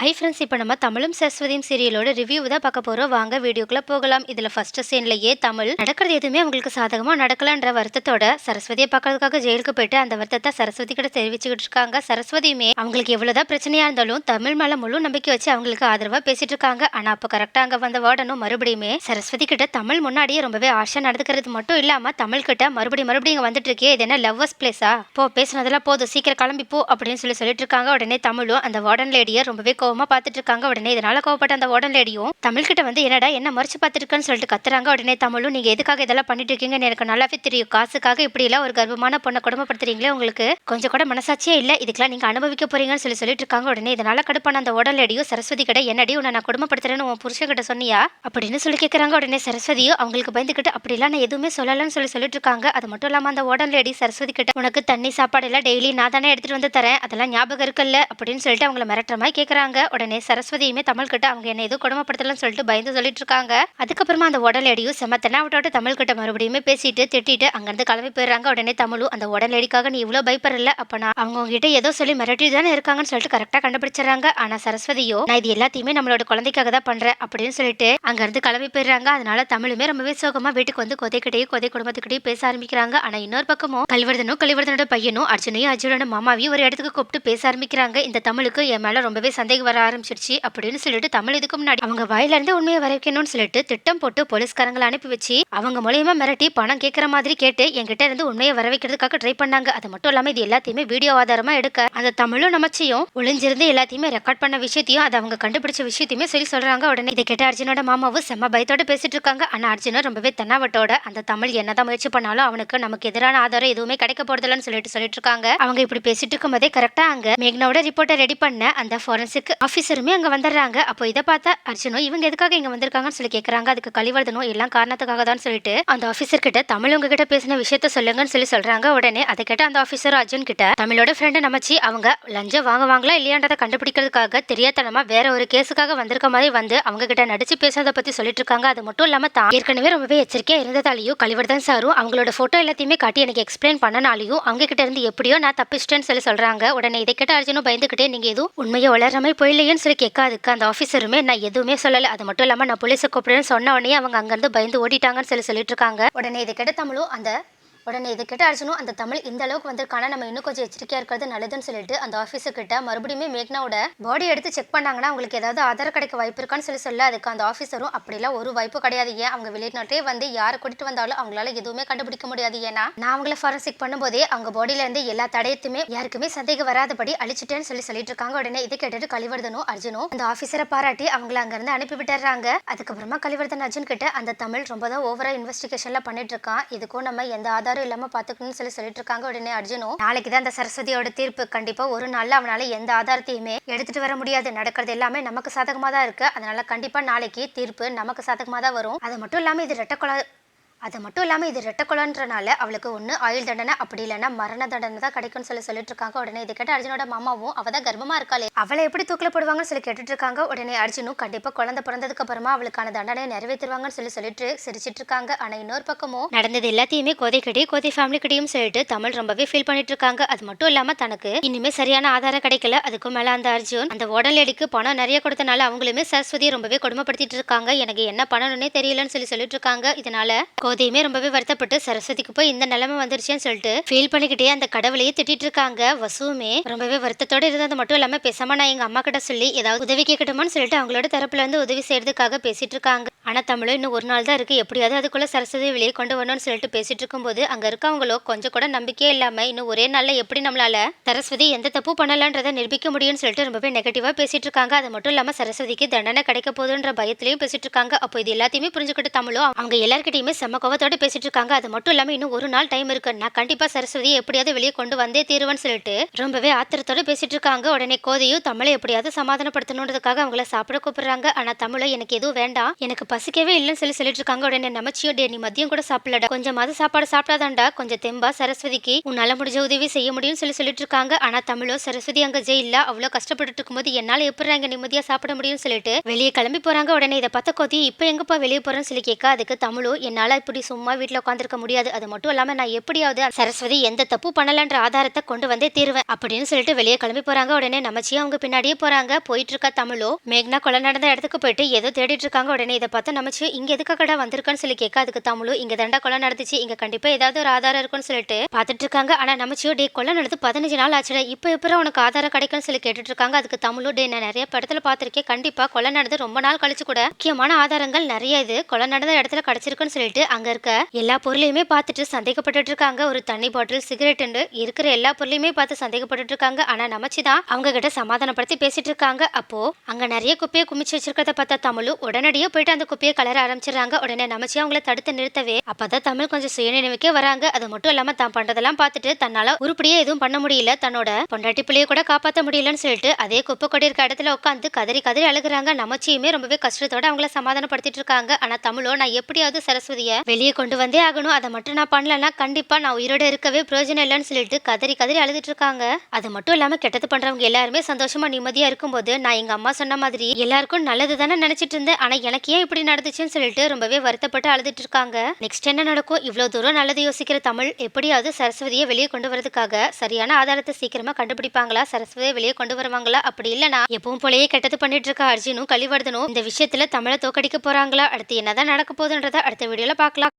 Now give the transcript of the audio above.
Hi friends இப்போ நம்ம தமிழும் சரஸ்வதியும் சீரியலோட ரிவ்யூ தான் பார்க்க போகிறோம் வாங்க வீடியோக்குள்ளே போகலாம். இதில் ஃபஸ்ட்டு சீன்லயே தமிழ். நடக்கிறது எதுவுமே அவங்களுக்கு சாதகமாக நடக்கலான்ற வருத்தத்தோட சரஸ்வதியை பார்க்கறதுக்காக ஜெயிலுக்கு போயிட்டு அந்த வருத்தத்தை சரஸ்வதி கிட்ட தெரிவிச்சுக்கிட்டு இருக்காங்க. சரஸ்வதியுமே அவங்களுக்கு எவ்வளோதான் பிரச்சனையாக இருந்தாலும் தமிழ் மேலே முழு நம்பிக்கை வச்சு அவங்களுக்கு ஆதரவாக பேசிட்டு இருக்காங்க. ஆனால் அப்போ கரெக்டாக அங்கே வந்த வார்டனும் மறுபடியுமே சரஸ்வதி கிட்ட தமிழ் முன்னாடியே ரொம்பவே ஆஷா நடந்துக்கிறது மட்டும் இல்லாமல் தமிழ் கிட்ட மறுபடியும் மறுபடியும் இங்கே வந்துட்டு இருக்கே இது என்ன லவ்வர்ஸ் பிளேஸா? போ பேசுனதெல்லாம் போதும். சீக்கிரம் கிளம்பி போ அப்படின்னு சொல்லி சொல்லிட்டு இருக்காங்க. உடனே தமிழும் அந்த வார்டன் லேடியை ரொம்பவே கோ கோவமா பார்த்துட்டு இருக்காங்க உடனே. இதனால கோவப்பட்ட அந்த உடல் லேடியும் தமிழ் கிட்ட வந்து என்னடா என்ன மறைச்சு பார்த்துருக்கன்னு சொல்லிட்டு கத்துறாங்க உடனே தமிழும் நீங்க எதுக்காக இதெல்லாம் பண்ணிட்டு இருக்கீங்கன்னு எனக்கு நல்லாவே தெரியும். காசுக்காக இப்படி எல்லாம் ஒரு கர்ப்பமான பொண்ணை குடும்பப்படுத்துறீங்களே உங்களுக்கு. கொஞ்சம் கூட மனசாட்சியே இல்ல. இதுக்கெல்லாம் நீங்க அனுபவிக்க போறீங்கன்னு சொல்லி சொல்லிட்டு இருக்காங்க உடனே. இதனால கடுப்பான அந்த உடல் லேடியும் சரஸ்வதி கிட்ட என்னடி உன்னை நான் குடும்பப்படுத்துறேன்னு உன் புருஷன் கிட்ட சொன்னியா? அப்படின்னு சொல்லி கேட்கறாங்க உடனே. சரஸ்வதியும் அவங்களுக்கு பயந்துக்கிட்டு அப்படிலாம் நான் எதுவுமே சொல்லலன்னு சொல்லி சொல்லிட்டு இருக்காங்க அது மட்டும் இல்லாம அந்த உடல் லேடி சரஸ்வதி கிட்ட உனக்கு தண்ணி சாப்பாடு எல்லாம் டெய்லி நான் தானே எடுத்துட்டு வந்து தரேன். அதெல்லாம் ஞாபகம் இருக்குல்ல? அப்படின்னு சொல்லிட்டு அவங்கள மிரட்டுற மாதிரி கேட்கறாங்க உடனே சரஸ்வதியுமே தமிழ் கிட்ட அவங்க என்ன எதுவும் கொடுமைப்படுத்தலன்னு சொல்லிட்டு பயந்து சொல்லிட்டு இருக்காங்க அதுக்கப்புறமா அந்த உடலடியும் செம தென்னாவிட்டோட தமிழ் கிட்ட மறுபடியுமே பேசிட்டு திட்டிட்டு அங்கிருந்து கிளம்பி போயிடுறாங்க. உடனே தமிழும் அந்த உடலடிக்காக நீ இவ்வளோ பயப்படல. அப்ப நான் அவங்க உங்ககிட்ட ஏதோ சொல்லி மிரட்டி தானே இருக்காங்கன்னு சொல்லிட்டு கரெக்டாக கண்டுபிடிச்சிடறாங்க. ஆனா சரஸ்வதியோ நான் இது எல்லாத்தையுமே நம்மளோட குழந்தைக்காக தான் பண்றேன் அப்படின்னு சொல்லிட்டு அங்கிருந்து கிளம்பி போயிடுறாங்க. அதனால தமிழுமே ரொம்பவே சோகமா வீட்டுக்கு வந்து கொதைக்கிட்டையும் கொதை குடும்பத்துக்கிட்டையும் பேச ஆரம்பிக்கிறாங்க. ஆனா இன்னொரு பக்கமும் கலிவர்தனும் கலிவர்தனோட பையனும் அர்ஜுனையும் அர்ஜுனோட மாமாவையும் ஒரு இடத்துக்கு கூப்பிட்டு பேச ஆரம்பிக்கிறாங்க. இந்த தமிழுக்கு என் மேல ரொம்பவே சந்தேகம் வர ஆரம்பிச்சிருச்சு அப்படின்னு சொல்லிட்டு தமிழ் இதுக்கு முன்னாடி அவங்க வாயில இருந்து உண்மையை வரைக்கணும்னு சொல்லிட்டு திட்டம் போட்டு போலீஸ்காரங்களை அனுப்பி வச்சு அவங்க மூலியமா மிரட்டி பணம் கேட்கற மாதிரி கேட்டு என்கிட்ட இருந்து உண்மையை வர வைக்கிறதுக்காக ட்ரை பண்ணாங்க. அது மட்டும் இல்லாம இது எல்லாத்தையுமே வீடியோ ஆதாரமா எடுக்க அந்த தமிழும் நமச்சியும் ஒளிஞ்சிருந்து எல்லாத்தையுமே ரெக்கார்ட் பண்ண விஷயத்தையும் அதை அவங்க கண்டுபிடிச்ச விஷயத்தையுமே சொல்லி சொல்றாங்க உடனே. இதை கேட்ட அர்ஜுனோட மாமாவும் செம்ம பயத்தோட பேசிட்டு இருக்காங்க. ஆனா அர்ஜுனும் ரொம்பவே தென்னாவட்டோட அந்த தமிழ் என்னதான் முயற்சி பண்ணாலும் அவனுக்கு நமக்கு எதிரான ஆதாரம் எதுவுமே கிடைக்க போறதில்லன்னு சொல்லிட்டு சொல்லிட்டு இருக்காங்க. அவங்க இப்படி பேசிட்டு இருக்கும்போதே கரெக்டா அங்க மேக்னாவோட ரிப்போர்ட்டை ரெடி பண்ண அந்த ஃபாரன்சிக் ஆஃபீஸருமே அங்கே வந்துடுறாங்க அப்போ இதை பார்த்தா அர்ஜுனும் இவங்க எதுக்காக இங்கே வந்திருக்காங்கன்னு சொல்லி கேட்குறாங்க அதுக்கு கழிவர்தனும் எல்லாம் காரணத்துக்காக தான் சொல்லிட்டு அந்த ஆஃபீஸர் கிட்ட தமிழ் உங்ககிட்ட பேசின விஷயத்த சொல்லுங்கன்னு சொல்லி சொல்றாங்க. உடனே அதை கேட்ட அந்த ஆஃபீஸர் அர்ஜுன் கிட்ட தமிழோட ஃப்ரெண்டை நமச்சி அவங்க லஞ்சம் வாங்குவாங்களா இல்லையான்றதை கண்டுபிடிக்கிறதுக்காக தெரியாதனமா வேற ஒரு கேஸுக்காக வந்திருக்க மாதிரி வந்து அவங்க கிட்ட நடிச்சு பேசுறதை பத்தி சொல்லிட்டு இருக்காங்க. அது மட்டும் இல்லாம தான் ஏற்கனவே ரொம்பவே எச்சரிக்கையா இருந்ததாலையும் கழிவர்தன் சாரும் அவங்களோட போட்டோ எல்லாத்தையுமே காட்டி எனக்கு எக்ஸ்பிளைன் பண்ணனாலையும் அவங்க கிட்ட இருந்து எப்படியோ நான் தப்பிச்சிட்டேன்னு சொல்லி சொல்றாங்க. உடனே இதை கேட்ட அர்ஜுனும் பயந்துகிட்டே நீங்க எதுவும் உண்மையை வளராம போயில்லையேன்னு சொல்லி கேட்காதுக்கு. அந்த ஆஃபீஸருமே நான் எதுவுமே சொல்லலை. அது மட்டும் இல்லாமல் நான் போலீஸை கூப்பிடுறேன்னு சொன்ன உடனே அவங்க அங்கேருந்து பயந்து ஓடிட்டாங்கன்னு சொல்லி சொல்லிட்டு இருக்காங்க. உடனே இதை கேட்ட அந்த உடனே இதை கிட்ட அர்ஜுனும் அந்த தமிழ் இந்த அளவுக்கு வந்திருக்கானா? நம்ம இன்னும் கொஞ்சம் எச்சரிக்கையா இருக்கிறது நல்லதுன்னு சொல்லிட்டு அந்த ஆஃபீஸர் கிட்ட மறுபடியுமே மேக்னாவோட பாடி எடுத்து செக் பண்ணாங்கன்னா அவங்களுக்கு ஏதாவது ஆதாரம் கிடைக்க வாய்ப்பு இருக்கான்னு சொல்லி சொல்ல அதுக்கு அந்த ஆஃபீஸரும் அப்படிலாம் ஒரு வாய்ப்பு கிடையாது. ஏன்? அவங்க வெளிநாட்டே வந்து யாரை கூட்டிட்டு வந்தாலும் அவங்களால எதுவுமே கண்டுபிடிக்க முடியாது. ஏன்னா நான் அவங்கள ஃபாரன்சிக் பண்ணும்போதே அவங்க பாடியில இருந்து எல்லா தடயத்துமே யாருக்குமே சந்தேகம் வராதபடி அழிச்சிட்டேன்னு சொல்லி சொல்லிட்டு இருக்காங்க. உடனே இதை கேட்டுட்டு கலிவர்தனும் அர்ஜுனும் அந்த ஆஃபீஸரை பாராட்டி அவங்கள அங்கிருந்து அனுப்பி விட்டுறாங்க. அதுக்கப்புறமா கலிவர்தன் அர்ஜுன் கிட்ட அந்த தமிழ் ரொம்ப தான் ஓவரா இன்வெஸ்டிகேஷன்ல பண்ணிட்டு இருக்கான். இதுக்கும் நம்ம எந்த ஆதாரம் இல்லாம பாத்துக்கணும்னு சொல்லி சொல்லிட்டு இருக்காங்க உடனே அர்ஜுனும் நாளைக்கு தான் அந்த சரஸ்வதியோட தீர்ப்பு. கண்டிப்பா ஒரு நாள்ல அவனால எந்த ஆதாரத்தையுமே எடுத்துட்டு வர முடியாது. நடக்கிறது எல்லாமே நமக்கு சாதகமா தான் இருக்கு. அதனால கண்டிப்பா நாளைக்கு தீர்ப்பு நமக்கு சாதகமா தான் வரும். அது மட்டும் இல்லாம இது ரெட்டை கொலை அது மட்டும் இல்லாமல் இது ரெட்டக்குலன்றனால அவளுக்கு ஒன்று ஆயுள் தண்டனை அப்படி இல்லைன்னா மரண தண்டனை தான் கிடைக்கும்னு சொல்லி சொல்லிட்டு இருக்காங்க உடனே இதை கேட்ட அர்ஜுனோட மாமாவும் அவள் தான் கர்ப்பமா இருக்காளே. அவளை எப்படி தூக்கில போடுவாங்கன்னு சொல்லி கேட்டுட்டு இருக்காங்க உடனே அர்ஜுனும் கண்டிப்பாக குழந்தை பிறந்ததுக்கு அப்புறமா அவளுக்கான தண்டனையை நிறைவேற்றுவாங்கன்னு சொல்லி சொல்லிட்டு சிரிச்சிட்டு இருக்காங்க ஆனால் இன்னொரு பக்கமும் நடந்தது எல்லாத்தையுமே கோதைக்கிட்டே கோதை ஃபேமிலி கிட்டையும் சொல்லிட்டு தமிழ் ரொம்பவே ஃபீல் பண்ணிட்டு இருக்காங்க அது மட்டும் இல்லாமல் தனக்கு இனிமே சரியான ஆதாரம் கிடைக்கல. அதுக்கும் மேலே அந்த அர்ஜுன் அந்த உடலடிக்கு பணம் நிறைய கொடுத்தனால அவங்களுமே சரஸ்வதியை ரொம்பவே கொடுமைப்படுத்திட்டு இருக்காங்க எனக்கு என்ன பண்ணணும்னே தெரியலன்னு சொல்லி சொல்லிட்டு இருக்காங்க இதனால கோதையுமே ரொம்பவே வருத்தப்பட்டு சரஸ்வதிக்கு போய் இந்த நிலைமை வந்துருச்சுன்னு சொல்லிட்டு ஃபீல் பண்ணிக்கிட்டே அந்த கடவுளையே திட்டிட்டு இருக்காங்க. வசுவுமே ரொம்பவே வருத்தத்தோட இருந்தது. மட்டும் இல்லாம பேசாம நான் எங்க அம்மா கிட்ட சொல்லி ஏதாவது உதவி கேட்கட்டுமான்னு சொல்லிட்டு அவங்களோட தரப்புல இருந்து உதவி செய்யறதுக்காக பேசிட்டு இருக்காங்க. ஆனால் தமிழும் இன்னும் ஒரு நாள் தான் இருக்குது எப்படியாவது அதுக்குள்ளே சரஸ்வதி வெளியே கொண்டு வரணும்னு சொல்லிட்டு பேசிட்டு இருக்கும்போது அங்கே இருக்கவங்களோ கொஞ்சம் கூட நம்பிக்கையே இல்லாமல் இன்னும் ஒரே நாளில் எப்படி நம்மளால சரஸ்வதி எந்த தப்பு பண்ணலான்றதை நிரூபிக்க முடியும்னு சொல்லிட்டு ரொம்பவே நெகட்டிவாக பேசிட்டு இருக்காங்க. அது மட்டும் இல்லாமல் சரஸ்வதிக்கு தண்டனை கிடைக்க போகுதுன்ற பயத்திலையும் பேசிட்டு இருக்காங்க. அப்போ இது எல்லாத்தையுமே புரிஞ்சுக்கிட்டு தமிழோ அவங்க எல்லாருக்கிட்டையுமே செம்ம கோவத்தோட பேசிட்டு இருக்காங்க. அது மட்டும் இல்லாமல் இன்னும் ஒரு நாள் டைம் இருக்கு. நான் கண்டிப்பாக சரஸ்வதியை எப்படியாவது வெளியே கொண்டு வந்தே தீருவேன்னு சொல்லிட்டு ரொம்பவே ஆத்திரத்தோட பேசிட்டு இருக்காங்க. உடனே கோதையும் தமிழை எப்படியாவது சமாதானப்படுத்தணுன்றதுக்காக அவங்கள சாப்பிட கூப்பிடுறாங்க. ஆனால் தமிழை எனக்கு எதுவும் வேண்டாம். எனக்கு பசிக்கவே இல்லைன்னு சொல்லி சொல்லிட்டு இருக்காங்க உடனே நமச்சியோ டே நீ மதியம் கூட சாப்பிடலடா. கொஞ்சமாவது சாப்பாடு சாப்பிட்டாதான்டா கொஞ்சம் தெம்பா சரஸ்வதிக்கு. உன்னால முடிஞ்ச உதவி செய்ய முடியும்னு சொல்லி சொல்லிட்டு இருக்காங்க ஆனா தமிழோ சரஸ்வதி அங்க ஜெயில அவ்வளவு கஷ்டப்பட்டுட்டு இருக்கும்போது என்னால எப்படி அங்க நிம்மதியா சாப்பிட முடியும்னு சொல்லிட்டு வெளியே கிளம்பி போறாங்க. உடனே இதை பார்த்த கோதி இப்போ எங்கப்பா வெளியே போறேன்னு சொல்லி கேட்க அதுக்கு தமிழோ என்னால இப்படி சும்மா வீட்டுல உட்காந்துருக்க முடியாது. அது மட்டும் இல்லாம நான் எப்படியாவது சரஸ்வதி எந்த தப்பு பண்ணலன்ற ஆதாரத்தை கொண்டு வந்தே தீருவேன். அப்படின்னு சொல்லிட்டு வெளியே கிளம்பி போறாங்க. உடனே நமச்சியும் அவங்க பின்னாடியே போறாங்க. போயிட்டு இருக்கா தமிழோ மேக்னா கொலை நடந்த இடத்துக்கு போயிட்டு ஏதோ தேடிட்டு இருக்காங்க உடனே இதை பார்த்து நமச்சி இங்க எதுக்காகடா வந்திருக்கான்னு சொல்லி கேட்க அதுக்கு தமிழ் இங்க தண்டா கொலை நடந்துச்சு இங்க கண்டிப்பா ஏதாவது ஒரு ஆதாரம் இருக்கும்னு சொல்லிட்டு பார்த்துட்டு இருக்காங்க. ஆனா நமச்சியோ டே கொலை நடந்து பதினஞ்சு நாள் ஆச்சுடா இப்போ எப்பறம் உனக்கு ஆதாரம் கிடைக்கும்னு சொல்லி கேட்டுட்டு இருக்காங்க. அதுக்கு தமிழ் டே நான் நிறைய படத்துல பார்த்துருக்கேன். கண்டிப்பா கொலை நடந்து ரொம்ப நாள் கழிச்சு கூட முக்கியமான ஆதாரங்கள் நிறைய இது. கொலை நடந்த இடத்துல கிடைச்சிருக்குன்னு சொல்லிட்டு அங்க இருக்க எல்லா பொருளையுமே பார்த்துட்டு சந்தேகப்பட்டு இருக்காங்க. ஒரு தண்ணி பாட்டில் சிகரெட் இருக்கிற எல்லா பொருளையுமே பார்த்து சந்தேகப்பட்டுட்டு இருக்காங்க. ஆனா நமச்சு தான் அவங்க கிட்ட சமாதானப்படுத்தி பேசிட்டு இருக்காங்க. அப்போ அங்க நிறைய குப்பையை குமிச்சு வச்சிருக்கிறத பார்த்தா தமிழ் உடனடியே போயிட்டு அந்த குப்பையை கலர ஆரம்பிச்சிடுறாங்க. உடனே நமச்சி அவங்கள தடுத்து நிறுத்தவே அப்பதான் தமிழ் கொஞ்சம் சுயநினைவுக்கே வராங்க. அது மட்டும் இல்லாம தான் பண்றதெல்லாம் பார்த்துட்டு தன்னால உருப்படியே எதுவும் பண்ண முடியல. தன்னோட பொண்டாட்டி பிள்ளைய கூட காப்பாற்ற முடியலன்னு சொல்லிட்டு அதே குப்பை கொடி இருக்க இடத்துல உட்காந்து கதறி கதறி அழுகுறாங்க. நமச்சியுமே ரொம்பவே கஷ்டத்தோட அவங்கள சமாதானப்படுத்திட்டு இருக்காங்க. ஆனா தமிழோ நான் எப்படியாவது சரஸ்வதிய வெளியே கொண்டு வந்தே ஆகணும். அதை மட்டும் நான் பண்ணலன்னா கண்டிப்பா நான் உயிரோட இருக்கவே பிரயோஜனம் இல்லைன்னு சொல்லிட்டு கதறி கதறி அழுதுட்டு இருக்காங்க. அது மட்டும் இல்லாம கெட்டது பண்றவங்க எல்லாருமே சந்தோஷமா நிம்மதியா இருக்கும்போது நான் எங்க அம்மா சொன்ன மாதிரி எல்லாருக்கும் நல்லது தானே நினைச்சிட்டு இருந்தேன். ஆனா எனக்கு ஏன் இப்படி நடந்துச்சுன்னு சொல்லிட்டு ரொம்பவே வருத்தப்பட்டு அழுதுட்டு இருக்காங்க. நெக்ஸ்ட் என்ன நடக்கும்? இவ்வளவு தூரம் நல்லது யோசிக்கிற தமிழ் எப்படியாவது சரஸ்வதியை வெளியே கொண்டு வரதுக்காக சரியான ஆதாரத்தை சீக்கிரமா கண்டுபிடிப்பாங்களா? சரஸ்வதியை வெளியே கொண்டு வருவாங்களா? அப்படி இல்லனா எப்பவும் போலயே கெட்டது பண்ணிட்டு இருக்க அர்ஜுனும் கலிவர்தனும் இந்த விஷயத்துல தமிழை தோக்கடிக்க போறாங்களா? அடுத்து என்னதான் நடக்க போகுதுன்றத அடுத்த வீடியோல பார்க்கலாம்.